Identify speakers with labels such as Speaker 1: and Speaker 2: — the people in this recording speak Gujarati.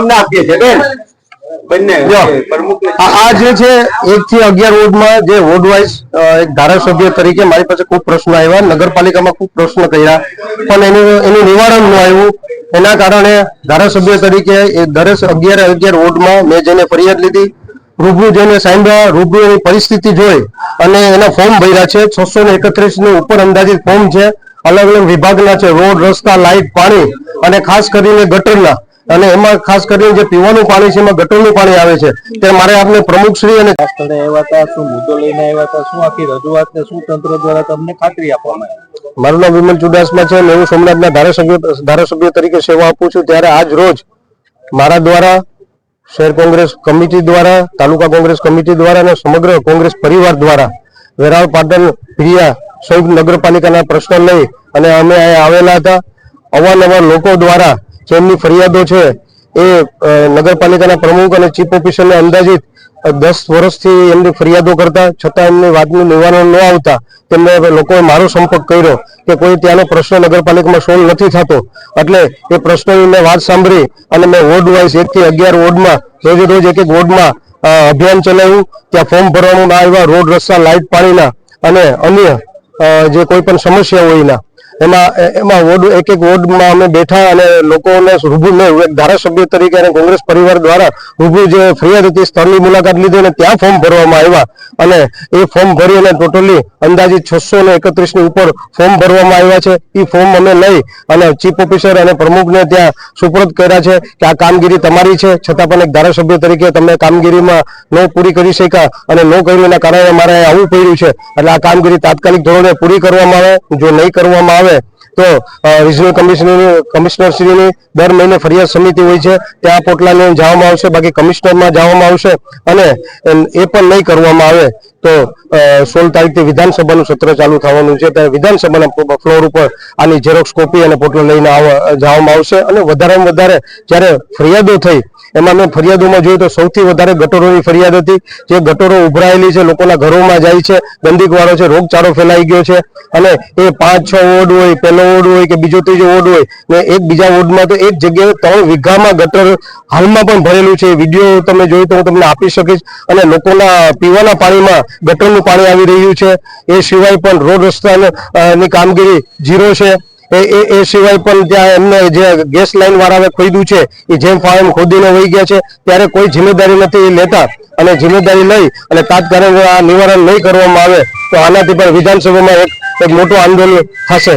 Speaker 1: પ્રમુખને આપીએ છીએ બેન. બંને
Speaker 2: આ આ જે છે એક થી અગિયાર વોર્ડમાં જે વોર્ડ વાઇઝ એક ધારાસભ્ય તરીકે મારી પાસે ખૂબ પ્રશ્ન આવ્યા નગરપાલિકામાં ખૂબ પ્રશ્ન કર્યા. પણ એનું એનું નિવારણ ન આવ્યું. એના કારણે ધારાસભ્ય તરીકે એ દરેક અગિયાર અગિયાર વોર્ડમાં મેં જેને ફરિયાદ લીધી રૂબરૂ જઈને સાંભળ્યા રૂબરૂ એની પરિસ્થિતિ જોઈ અને એના ફોર્મ ભર્યા છે. છસો ને એકત્રીસનું ઉપર અંદાજિત ફોર્મ છે. અલગ અલગ વિભાગના છે. રોડ રસ્તા લાઇટ પાણી અને ખાસ કરીને ગટરના. અને એમાં ખાસ કરીને જે પીવાનું પાણી છે એમાં ગટરનું પાણી આવે છે તે મારે આપને પ્રમુખશ્રી અને
Speaker 3: સ્થળે આવ્યા હતા શું મુદ્દો લઈને આવ્યા હતા શું આખી રજૂઆત ને શું તંત્ર દ્વારા તમને ખાતરી આપવામાં આવી?
Speaker 2: મારું નામ વિમલ ચુડાસમા છે અને હું સોમનાથના ધારાસભ્ય ધારાસભ્ય તરીકે સેવા આપું છું. ત્યારે આજ રોજ મારા દ્વારા શહેર કોંગ્રેસ કમિટી દ્વારા તાલુકા કોંગ્રેસ કમિટી દ્વારા અને સમગ્ર કોંગ્રેસ પરિવાર દ્વારા વેરાળ પાટણ પ્રિયા સંયુક્ત નગરપાલિકાના પ્રશ્ન લઈ અને અમે અહીંયા આવેલા હતા. અવારનવાર લોકો દ્વારા જે એમની ફરિયાદો છે એ નગરપાલિકાના પ્રમુખ અને ચીફ ઓફિસરને અંદાજિત દસ વર્ષથી એમની ફરિયાદો કરતા, છતાં એમની વાતનું નિવારણ ન આવતા, તેમને લોકોએ મારો સંપર્ક કર્યો કે કોઈ ત્યાંનો પ્રશ્ન નગરપાલિકામાં સોલ્વ નથી થતો. એટલે એ પ્રશ્નની મેં વાત સાંભળી અને મેં વોર્ડ વાઇઝ એકથી અગિયાર વોર્ડમાં રોજે રોજ એક એક વોર્ડમાં અભિયાન ચલાવ્યું. ત્યાં ફોર્મ ભરવાનું ના આવ્યા, રોડ, રસ્તા, લાઇટ, પાણીના અને અન્ય જે કોઈ પણ સમસ્યા હોય એના. એમાં એમાં વોર્ડ, એક એક વોર્ડમાં અમે બેઠા અને લોકોને રૂબરૂ મેં એક ધારાસભ્ય તરીકે અને કોંગ્રેસ પરિવાર દ્વારા રૂબરૂ જે ફરિયાદ હતી સ્થળની મુલાકાત લીધી અને ત્યાં ફોર્મ ભરવામાં આવ્યા. અને એ ફોર્મ ભરી અને ટોટલી અંદાજિત છસો ને એકત્રીસની ઉપર ફોર્મ ભરવામાં આવ્યા છે. એ ફોર્મ અમે લઈ અને ચીફ ઓફિસર અને પ્રમુખને ત્યાં સુપ્રત કર્યા છે કે આ કામગીરી તમારી છે. છતાં પણ એક ધારાસભ્ય તરીકે તમે કામગીરીમાં ન પૂરી કરી શક્યા અને ન કર્યું કારણે મારે આવું પડ્યું છે. એટલે આ કામગીરી તાત્કાલિક ધોરણે પૂરી કરવામાં આવે. જો નહીં કરવામાં આવે તો રિજનલ કમિશનર કમિશનરશ્રીની દર મહિને ફરિયાદ સમિતિ હોય છે, ત્યાં પોટલાને જવામાં આવશે, બાકી કમિશનરમાં જવામાં આવશે અને એ પણ નહીં કરવામાં આવે તો સોળ તારીખથી વિધાનસભાનું સત્ર ચાલુ થવાનું છે, ત્યારે વિધાનસભાના ફ્લોર ઉપર આની ઝેરોક્સ કોપી અને પોટલો લઈને જવામાં આવશે અને વધારેમાં વધારે જ્યારે ફરિયાદો થઈ, એમાં મેં ફરિયાદોમાં જોયું તો સૌથી વધારે ગટોરોની ફરિયાદ હતી, જે ગટોરો ઉભરાયેલી છે, લોકોના ઘરોમાં જાય છે ગંદીકવાળો છે, રોગચાળો ફેલાઈ ગયો છે અને એ પાંચ છ વોર્ડ હોય, પહેલો વોર્ડ હોય કે બીજો ત્રીજો વોર્ડ હોય, ને એક બીજા વોર્ડમાં તો એક જગ્યાએ ત્રણ વીઘામાં ગટર હાલમાં પણ ભરેલું છે. વીડિયો તમે જોઈ તો હું તમને આપી શકીશ. અને લોકોના પીવાના પાણીમાં ગટરનું પાણી આવી રહ્યું છે. એ સિવાય પણ રોડ રસ્તાની કામગીરી ઝીરો છે. એ એ સિવાય પણ ત્યાં એમને જે ગેસ લાઈન વાળાએ ખોદ્યું છે, એ જેમ ફાર્મ ખોદીને વહી ગયા છે, ત્યારે કોઈ જિમ્મેદારી નથી લેતા. અને જિમ્મેદારી લઈ અને તાત્કાલિક આ નિવારણ નહીં કરવામાં આવે, તો આનાથી પણ વિધાનસભામાં એક એક મોટું આંદોલન થશે.